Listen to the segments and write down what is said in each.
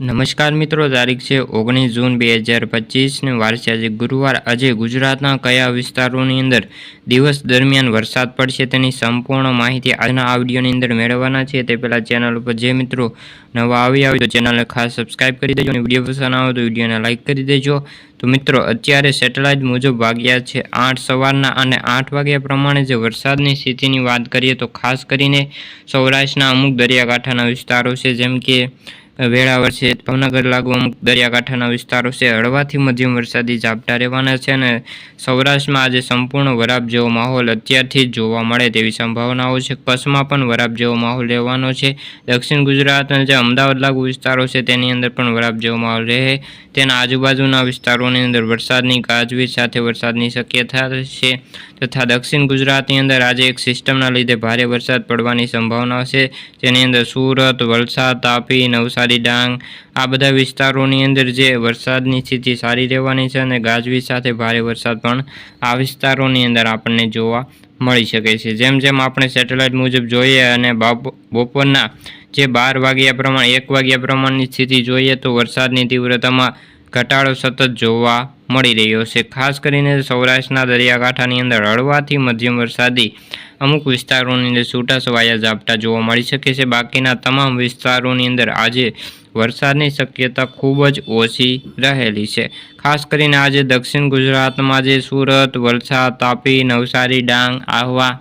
નમસ્કાર મિત્રો, તારીખ છે ઓગણીસ જૂન બે હજાર પચીસને. વારસે આજે ગુરુવાર. આજે ગુજરાતના કયા વિસ્તારોની અંદર દિવસ દરમિયાન વરસાદ પડશે તેની સંપૂર્ણ માહિતી આજના આ અંદર મેળવવાના છે. તે પહેલાં ચેનલ ઉપર જે મિત્રો નવા આવી આવે તો ચેનલને ખાસ સબસ્ક્રાઇબ કરી દેજો અને વીડિયો પસંદ આવે તો વિડીયોને લાઇક કરી દેજો. તો મિત્રો, અત્યારે સેટેલાઇટ મુજબ વાગ્યા છે આઠ સવારના અને આઠ વાગ્યા પ્રમાણે જે વરસાદની સ્થિતિની વાત કરીએ તો ખાસ કરીને સૌરાષ્ટ્રના અમુક દરિયાકાંઠાના વિસ્તારો છે, જેમ કે વેળાવળ છે. ભાવનગર લાગુ અમુક દરિયાકાંઠાના વિસ્તારો છે. હળવાથી મધ્યમ વરસાદી ઝાપટા રહેવાના છે અને સૌરાષ્ટ્રમાં આજે સંપૂર્ણ વરાપ જેવો માહોલ અત્યારથી જ જોવા મળે તેવી સંભાવનાઓ છે. કચ્છમાં પણ વરાપ જેવો માહોલ રહેવાનો છે. દક્ષિણ ગુજરાત જે અમદાવાદ લાગુ વિસ્તારો છે તેની અંદર પણ વરાપ જેવો માહોલ રહે. તેના આજુબાજુના વિસ્તારોની અંદર વરસાદની ગાજવીજ સાથે વરસાદની શક્યતા છે તથા દક્ષિણ ગુજરાતની અંદર આજે એક સિસ્ટમના લીધે ભારે વરસાદ પડવાની સંભાવના છે. જેની અંદર સુરત, વલસાડ, તાપી, નવસારી ડાંગ. આ બધા વિસ્તારોની અંદર જે વરસાદની સ્થિતિ સારી રહેવાની છે અને ગાજવીજ સાથે ભારે વરસાદ પણ આ વિસ્તારોની અંદર આપણને જોવા મળી શકે છે. જેમ જેમ આપણે સેટેલાઇટ મુજબ જોઈએ અને બાપ- બપોરના જે બાર વાગ્યા પ્રમાણે, એક વાગ્યા પ્રમાણની સ્થિતિ જોઈએ તો વરસાદની તીવ્રતામાં ઘટાડો સતત જોવા મળી રહ્યો છે. ખાસ કરીને સૌરાષ્ટ્રના દરિયાકાંઠાની અંદર હળવાથી મધ્યમ વરસાદી અમુક વિસ્તારોની અંદર છૂટાછવાયા ઝાપટા જોવા મળી શકે છે. બાકીના તમામ વિસ્તારોની અંદર આજે વરસાદની શક્યતા ખૂબ જ ઓછી રહેલી છે. ખાસ કરીને આજે દક્ષિણ ગુજરાતમાં જે સુરત, વલસાડ, તાપી, નવસારી, ડાંગ, આહવા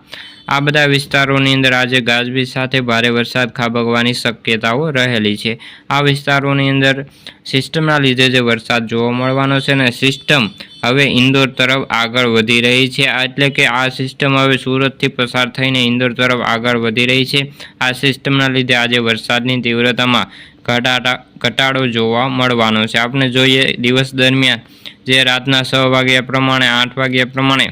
આ બધા વિસ્તારોની અંદર આજે ગાજવીજ સાથે ભારે વરસાદ ખાબકવાની શક્યતાઓ રહેલી છે. આ વિસ્તારોની અંદર સિસ્ટમના લીધે જે વરસાદ જોવા મળવાનો છે ને સિસ્ટમ હવે ઇન્દોર તરફ આગળ વધી રહી છે. એટલે કે આ સિસ્ટમ હવે સુરતથી પસાર થઈને ઇન્દોર તરફ આગળ વધી રહી છે. આ સિસ્ટમના લીધે આજે વરસાદની તીવ્રતામાં ઘટાડા, ઘટાડો જોવા મળવાનો છે. આપણે જોઈએ દિવસ દરમિયાન જે રાતના છ વાગ્યા પ્રમાણે, આઠ વાગ્યા પ્રમાણે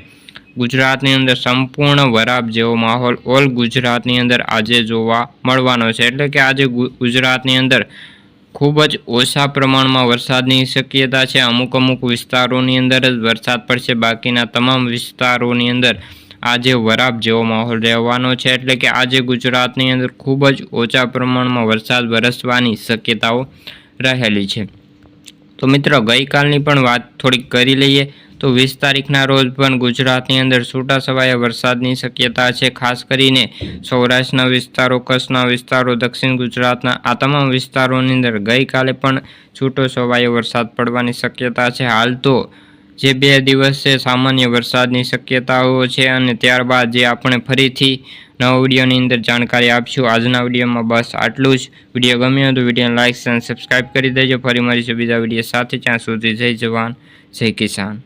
ગુજરાતની અંદર સંપૂર્ણ વરાપ જેવો માહોલ ઓલ ગુજરાતની અંદર આજે જોવા મળવાનો છે. એટલે કે આજે ગુજરાતની અંદર ખૂબ જ ઓછા પ્રમાણમાં વરસાદની શક્યતા છે. અમુક અમુક વિસ્તારોની અંદર જ વરસાદ પડશે. બાકીના તમામ વિસ્તારોની અંદર આજે વરાપ જેવો માહોલ રહેવાનો છે. એટલે કે આજે ગુજરાતની અંદર ખૂબ જ ઓછા પ્રમાણમાં વરસાદ વરસવાની શક્યતાઓ રહેલી છે. તો મિત્રો, ગઈકાલની પણ વાત થોડીક કરી લઈએ. તો વીસ તારીખના રોજ પણ ગુજરાતની અંદર છૂટા છવાયા વરસાદની શક્યતા છે. ખાસ કરીને સૌરાષ્ટ્રના વિસ્તારો, કચ્છના વિસ્તારો, દક્ષિણ ગુજરાતના આ તમામ વિસ્તારોની અંદર ગઈકાલે પણ છૂટો છવાયો વરસાદ પડવાની શક્યતા છે. હાલ તો જે બે દિવસ છે સામાન્ય વરસાદની શક્યતાઓ છે અને ત્યારબાદ જે આપણે ફરીથી નવા વિડીયોની અંદર જાણકારી આપશું. આજના વિડીયોમાં બસ આટલું જ. વીડિયો ગમ્યો તો વિડીયોને લાઇક અને સબસ્ક્રાઈબ કરી દેજો. ફરી મળીશું બીજા વીડિયો સાથે. ત્યાં સુધી જય જવાન, જય કિસાન.